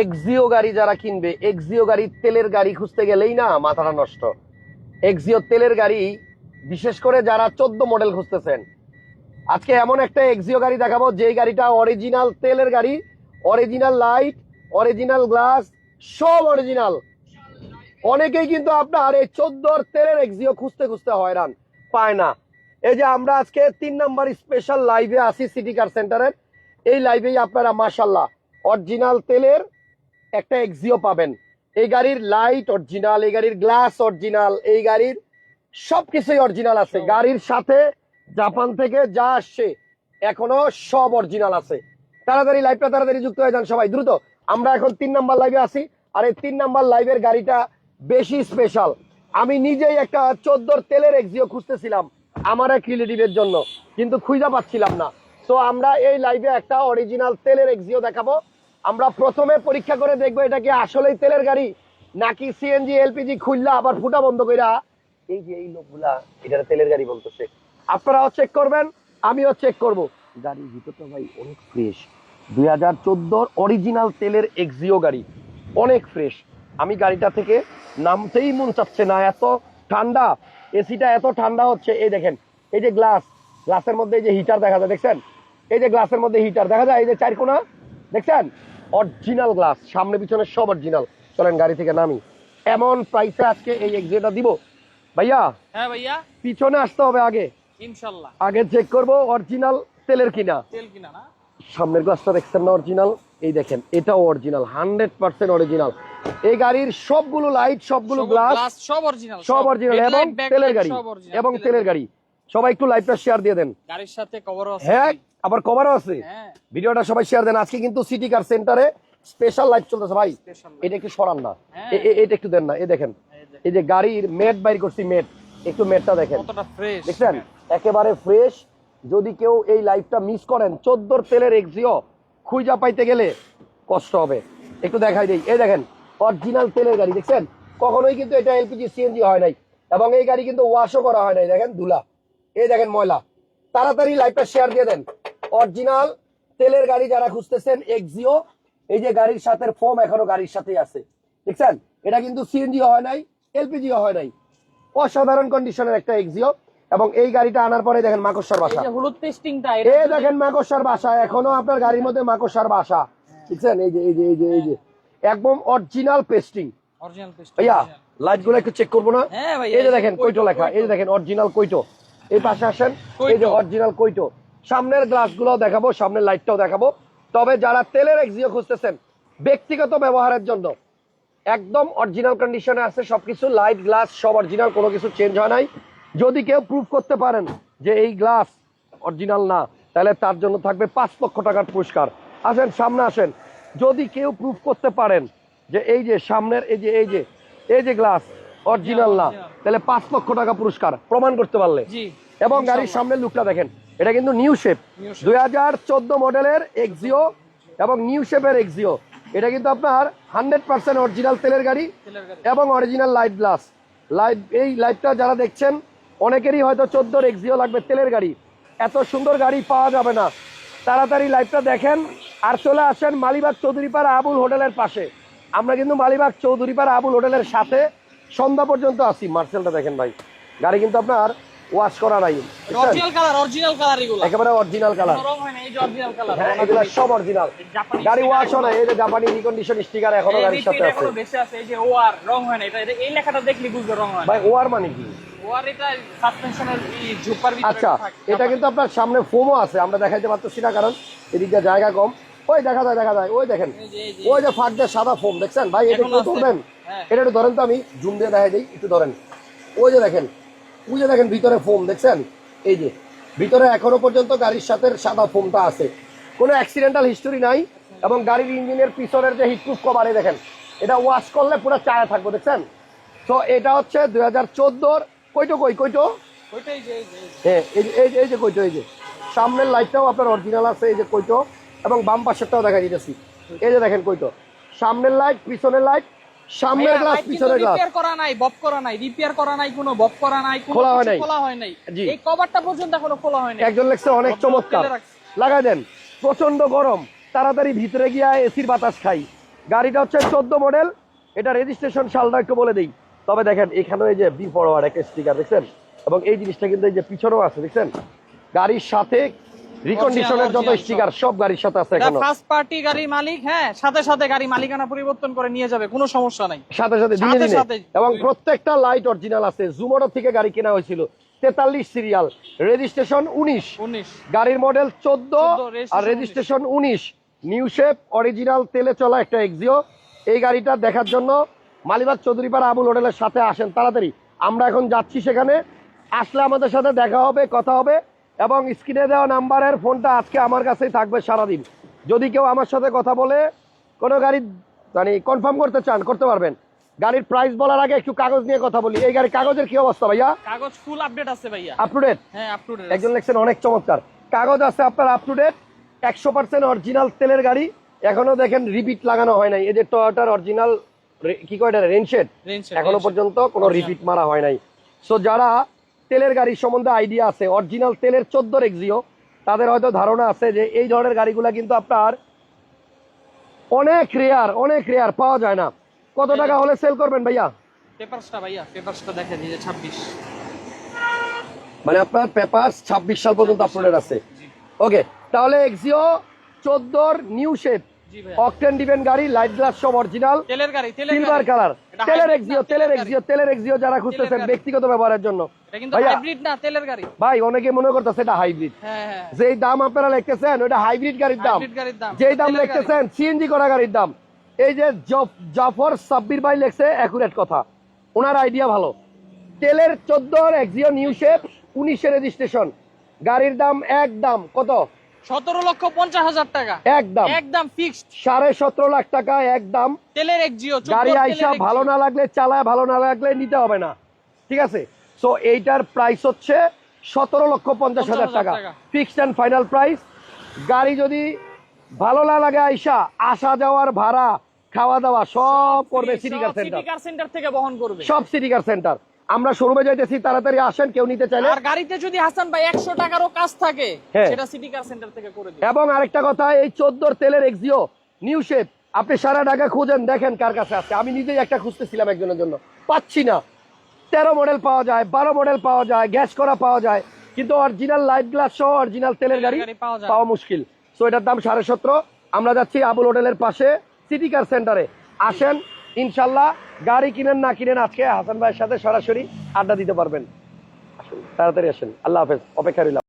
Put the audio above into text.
Axio গাড়ি যারা কিনবে এক্সিও গাড়ি তেলের গাড়ি খুঁজতে গেলেই না মাথাটা নষ্ট। এক্সিও তেলের গাড়ি, বিশেষ করে যারা চোদ্দ মডেল খুঁজতেছেন। আজকে এমন একটা এক্সিও গাড়ি দেখাবো যে গাড়িটা অরিজিনাল তেলের গাড়ি অরিজিনাল লাইট অরিজিনাল গ্লাস সব অরিজিনাল অনেকেই কিন্তু আপনার এই চোদ্দোর তেলের এক্সিও খুঁজতে খুঁজতে হয়রান, পায় না। এই যে আমরা আজকে তিন নম্বর স্পেশাল লাইভে আসি সিটি কার সেন্টারের এই লাইভেই আপনারা মাসাল্লাহ অরিজিনাল তেলের একটা এক্সিও পাবেন। এই গাড়ির লাইট অরিজিনাল এই গাড়ির গ্লাস অরিজিনাল এই গাড়ির সবকিছুই অরিজিনাল আছে। গাড়ির সাথে জাপান থেকে যা আসছে এখনও সব অরিজিনাল আছে। তাড়াতাড়ি লাইভটা তাড়াতাড়ি যুক্ত হয়ে যান সবাই দ্রুত। আমরা এখন তিন নাম্বার লাইভে আছি আর এই তিন নাম্বার লাইভের গাড়িটা বেশি স্পেশাল আমি নিজেই একটা চোদ্দোর তেলের এক্সিও খুঁজতেছিলাম আমার এক রিলেটিভের জন্য কিন্তু খুঁজে পাচ্ছিলাম না। তো আমরা এই লাইভে একটা অরিজিনাল তেলের এক্সিও দেখাবো। আমরা প্রথমে পরীক্ষা করে দেখব এটা কি আসলেই তেলের গাড়ি নাকি সিএনজি এলপিজি খুললা আবার ফুটা বন্ধ কইরা। এই যে এই লোকগুলা এটা তেলের গাড়ি বলতেছে। আপনারাও চেক করবেন, আমিও চেক করব। গাড়ির ভিতরটা ভাই অনেক ফ্রেশ দুই হাজার চোদ্দোর অরিজিনাল তেলের এক্সিও গাড়ি, অনেক ফ্রেশ আমি গাড়িটা থেকে নামতেই মন চাচ্ছে না, এত ঠান্ডা। এসিটা এত ঠান্ডা হচ্ছে। এই দেখেন, এই যে গ্লাস গ্লাসের মধ্যে এই যে হিটার দেখা যায়, দেখছেন? এই যে গ্লাসের মধ্যে হিটার দেখা যায়? এই যে চারকোনা, দেখছেন? অরিজিনাল গ্লাস সামনে পিছনে সব অরিজিনাল চলেন গাড়ি থেকে নামি। এমন প্রাইসে আজকে এই এক্সিওটা দিব। ভাইয়া হ্যাঁ ভাইয়া। পিছনে আসতে হবে আগে। ইনশাল্লাহ। আগে চেক করব অরিজিনাল তেলের কিনা। তেল কিনা না? সামনের গ্লাসটা দেখছেন না অরিজিনাল এই দেখেন এটাও অরিজিনাল হান্ড্রেড পার্সেন্ট অরিজিনাল এই গাড়ির সবগুলো লাইট সবগুলো গ্লাস সব অরিজিনাল সব অরিজিনাল এবং তেলের গাড়ি এবং তেলের গাড়ি। সবাই একটু লাইভটা শেয়ার দিয়ে দেন। গাড়ির সাথে কভারও আছে হ্যাঁ আবার কভারও আছে। হ্যাঁ। ভিডিওটা সবাই শেয়ার দেন। আজকে কিন্তু সিটি কার সেন্টারে স্পেশাল লাইভ চলতেছে ভাই। এটা একটু সরান না। হ্যাঁ। এ- এ- এটা একটু দেন না। এই দেখেন। এই যে গাড়ির মেট বাইর করছি মেট একটু মেটটা দেখেন। কতটা ফ্রেশ দেখছেন? একেবারে ফ্রেশ যদি কেউ এই লাইফটা মিস করেন চোদ্দোর তেলের এক্সিও খুঁজা পাইতে গেলে কষ্ট হবে। একটু দেখাই দিই। এই দেখেন অরিজিনাল তেলের গাড়ি দেখছেন? কখনোই কিন্তু এটা এলপিজি সিএনজি হয় নাই। এবং এই গাড়ি কিন্তু ওয়াশও করা হয় নাই। দেখেন ধুলা। এই দেখেন ময়লা। তাড়াতাড়ি লাইফটা শেয়ার দিয়ে দেন। অরিজিনাল তেলের গাড়ি যারা খুঁজতেছেন এক্সিও এই যে গাড়ির সাথে ফোম এখনও গাড়ির সাথে আছে। দেখছেন? এটা কিন্তু সিএনজি হয় নাই এলপিজিও হয় নাই। অসাধারণ কন্ডিশনের একটা এক্সিও এবং এই গাড়িটা আনার পরে দেখেন মাকড়সার এই বাসা যে হলুদ টেস্টিংটা এই দেখেন মাকড়সার বাসা এখনও আপনার গাড়ির মধ্যে মাকড়সার বাসা। বুঝছেন এই যে এই যে এই যে এই যে। একদম অরিজিনাল পেস্টিং। অরিজিনাল টেস্টিং ভাইয়া লাইটগুলো একটু চেক করব না? হ্যাঁ ভাই এই যে দেখেন কৈটো লেখা এই যে দেখেন অরিজিনাল কৈটো এই পাশে আসেন এই যে অরিজিনাল কৈটো সামনের গ্লাসগুলো দেখাবো সামনের লাইটটাও দেখাবো। তবে যারা তেলের এক্সিও খুঁজতেছেন ব্যক্তিগত ব্যবহারের জন্য একদম অরিজিনাল কন্ডিশনে আছে সবকিছু লাইট গ্লাস সব অরিজিনাল কোনো কিছু চেঞ্জ হয় নাই। যদি কেউ প্রুফ করতে পারেন যে এই গ্লাস অরিজিনাল না তাহলে তার জন্য থাকবে পাঁচ লক্ষ টাকার পুরস্কার। আসেন সামনে আসেন। যদি কেউ প্রুফ করতে পারেন যে এই যে সামনের এই যে এই যে এই যে গ্লাস অরিজিনাল না তাহলে পাঁচ লক্ষ টাকা পুরস্কার প্রমাণ করতে পারলে। এবং গাড়ির সামনের লুকটা দেখেন। এটা কিন্তু নিউ শেপ। দুই হাজার চোদ্দ মডেলের এক্সিও এবং নিউ শেপের এক্সিও এটা কিন্তু আপনার হান্ড্রেড পার্সেন্ট অরিজিনাল তেলের গাড়ি এবং অরিজিনাল লাইট গ্লাস। লাইট এই লাইটটা যারা দেখছেন অনেকেরই হয়তো চোদ্দোর এক্সিও লাগবে তেলের গাড়ি। এত সুন্দর গাড়ি পাওয়া যাবে না। তাড়াতাড়ি লাইটটা দেখেন আর চলে আসেন মালিবাগ চৌধুরীপাড়া আবুল হোটেলের পাশে। আমরা কিন্তু মালিবাগ চৌধুরীপাড়া আবুল হোটেলের সাথে সন্ধ্যা পর্যন্ত আসি মার্সেলটা দেখেন ভাই। গাড়ি কিন্তু আপনার ওয়াশ করা নাই। অরিজিনাল কালার অরিজিনাল কালার এগুলো। একেবারে অরিজিনাল কালার রং হয় না এই যে অরিজিনাল কালার হ্যাঁ এগুলো সব অরিজিনাল গাড়ি ওয়াশ হয় না এই যে জাপানি রিকন্ডিশন স্টিকার এখনও গাড়ির সাথে আছে। বেশি আছে এই যে ওআর রং হয় না এটা এটা- এই লেখাটা দেখলি বুঝবে রং হয় ভাই ওয়ার মানে কি? ওআর এটা সাসপেনশনের ঝুপার ভিতরে আচ্ছা এটা কিন্তু আপনার সামনে ফোমও আছে আমরা দেখাইতে পারতেছি না কারণ এদিকে জায়গা কম। ওই দেখা যায় দেখা যায় ওই দেখেন। ওই যে ফাঁক দিয়ে সাদা ফোম দেখছেন? ভাই এটা একটু। ধরবেন। হ্যাঁ। এটা একটু ধরেন তো আমি জুম দিয়ে দেখাই দিই একটু ধরেন। ওই যে দেখেন যে দেখেন ভিতরে ফোম দেখছেন? এই যে ভিতরে এখনও পর্যন্ত গাড়ির সাথে সাদা ফোমটা আছে। কোনো অ্যাক্সিডেন্টাল হিস্টোরি নাই এবং গাড়ির ইঞ্জিনের পিছনের যে হিটপ্রুফ কভার দেখেন এটা ওয়াশ করলে পুরো চায়া থাকব দেখছেন? তো এটা হচ্ছে দুই হাজার চোদ্দোর কইটো কই কইটো। হ্যাঁ এই যে এই কইটো এই যে। সামনের লাইটটাও আপনার অরিজিনাল আছে এই যে কইটো এবং বাম পাশেরটাও দেখা দিতেছি। এই যে দেখেন কইটো। সামনের লাইট পিছনের লাইট ভাইয়া, গ্লাস পিছনের গ্লাস repair করা নাই বব করা নাই রিপেয়ার করা নাই কোনো বব করা নাই কোনো খোলা হয় নাই। খোলা হয় নাই। এই কভারটা পর্যন্ত এখনও খোলা হয় নাই। একজন লেগছে অনেক চমৎকার। দেন। প্রচণ্ড গরম। তাড়াতাড়ি ভিতরে গিয়া এসির বাতাস খাই। গাড়িটা হচ্ছে চোদ্দ মডেল। এটা রেজিস্ট্রেশন সালটা একটু বলে দিই। তবে দেখেন এখানে এই যে বি ফরওয়ার্ড একটা স্টিকার দেখছেন? এবং এই জিনিসটা কিন্তু এই যে পিছনেও আছে দেখছেন? গাড়ির সাথে রিকন্ডিশনের যত স্টিকার সব গাড়ির সাথে আছে এখনও। ফার্স্ট পার্টি গাড়ির মালিক হ্যাঁ সাথে সাথে গাড়ি মালিকানা পরিবর্তন করে নিয়ে যাবে কোনো সমস্যা নাই। সাথে সাথে দিনে দিনে। এবং প্রত্যেকটা লাইট অরিজিনাল আছে। জুমোটো থেকে গাড়ি কেনা হয়েছিল। তেতাল্লিশ সিরিয়াল রেজিস্ট্রেশন উনিশ। গাড়ির মডেল চোদ্দ। 14, আর রেজিস্ট্রেশন উনিশ। নিউ শেপ অরিজিনাল তেলে চলা একটা এক্সিও এই গাড়িটা দেখার জন্য মালিবাগ চৌধুরীপাড়া আবুল হোটেলের সাথে আসেন। তাড়াতাড়ি। আমরা এখন যাচ্ছি সেখানে। আসলে আমাদের সাথে দেখা হবে কথা হবে। এবং স্ক্রিনে দেওয়া নাম্বারের ফোনটা আজকে আমার কাছেই থাকবে সারাদিন। যদি কেউ আমার সাথে কথা বলে কোনো গাড়ি মানে কনফার্ম করতে চান করতে পারবেন। গাড়ির প্রাইস বলার আগে একটু কাগজ নিয়ে কথা বলি। এই গাড়ির কাগজের কি অবস্থা ভাইয়া? কাগজ ফুল আপডেট আছে ভাইয়া। আপ টু ডেট হ্যাঁ আপ টু ডেট একজন লেখছেন অনেক চমৎকার। কাগজ আছে আপনার আপ টু ডেট একশো পার্সেন্ট অরিজিনাল তেলের গাড়ি। এখনও দেখেন রিপিট লাগানো হয় নাই। এদের টয়োটার অরিজিনাল কি কয় রেনশেড এখনও পর্যন্ত কোনো রিপিট মারা হয় নাই। সো যারা তেলের গাড়ির সম্বন্ধে আইডিয়া আছে। অরিজিনাল তেলের চোদ্দ রেক্সিও তাদের হয়তো ধারণা আছে যে এই ধরনের গাড়িগুলা কিন্তু আপনার অনেক রেয়ার অনেক রেয়ার পাওয়া যায় না। কত টাকা হলে সেল করবেন ভাইয়া? পেপারসটা ভাইয়া পেপারসটা দেখেন এই যে 26 মানে আপনার পেপার ছাব্বিশ সাল পর্যন্ত আপলোডেড আছে। ওকে তাহলে এক্সিও চোদ্দোর নিউ শেপ অকটেন ডিভেন গাড়ি লাইট গ্লাস সব অরিজিনাল তেলের গাড়ি সিলভার কালার তেলের এক্সিও তেলের এক্সিও তেলের এক্সিও যারা খুঁজতেছেন ব্যক্তিগত ব্যবহারের জন্য। এটা কিন্তু ভাইয়া। হাইব্রিড না তেলের গাড়ি। ভাই অনেকে মনে করতেছে এটা হাইব্রিড যেই দাম আপনারা লিখতেছেন ওটা হাইব্রিড গাড়ির দাম। যেই দাম লিখতেছেন সিএনজি করা গাড়ির দাম। এই যে জফ- জাফর সাব্বির ভাই লেখছে অ্যাকুরেট কথা। ওনার আইডিয়া ভালো। তেলের চোদ্দোর এক্সিও নিউ শেপ উনিশে রেজিস্ট্রেশন গাড়ির দাম এক দাম কত? সতেরো লক্ষ পঞ্চাশ হাজার টাকা। একদম। একদম ফিক্সড সাড়ে সতেরো লাখ টাকা একদম। তেলের এক্সিও গাড়ি আইসা ভালো না লাগলে চালায় ভালো না লাগলে নিতে হবে না। ঠিক আছে? সো এইটার প্রাইস হচ্ছে সতেরো লক্ষ পঞ্চাশ হাজার টাকা। ফিক্সড অ্যান্ড ফাইনাল প্রাইস গাড়ি যদি ভালো না লাগে আইসা আসা যাওয়ার ভাড়া খাওয়া দাওয়া সব করবে city car centre city car centre থেকে বহন করবে। সব সিটি কার সেন্টার আমরা শোরুমে যাইতেছি তাড়াতাড়ি আসেন কেউ নিতে চাইলে। আর গাড়িতে যদি হাসান ভাই একশো টাকারও কাজ থাকে হ্যাঁ। সেটা সিটি কার সেন্টার থেকে করে দিবে। এবং আরেকটা কথা এই চোদ্দোর তেলের এক্সিও নিউ শেপ আপনি সারা ঢাকা খুঁজেন দেখেন কার কাছে আছে। আমি নিজেই একটা খুঁজতেছিলাম একজনের জন্য। পাচ্ছি না। তেরো মডেল পাওয়া যায় বারো মডেল পাওয়া যায় গ্যাস করা পাওয়া যায় কিন্তু অরিজিনাল লাইট গ্লাস সহ অরিজিনাল তেলের গাড়ি পাওয়া মুশকিল। সো এটার দাম সাড়ে সতেরো। আমরা যাচ্ছি আবুল হোটেলের পাশে সিটি কার সেন্টারে আসেন ইনশাল্লাহ গাড়ি কিনেন না কিনেন, আজকে হাসান ভাইয়ের সাথে সরাসরি আড্ডা দিতে পারবেন। আসুন, তাড়াতাড়ি আসেন। আল্লাহ হাফেজ, অপেক্ষা রইলাম।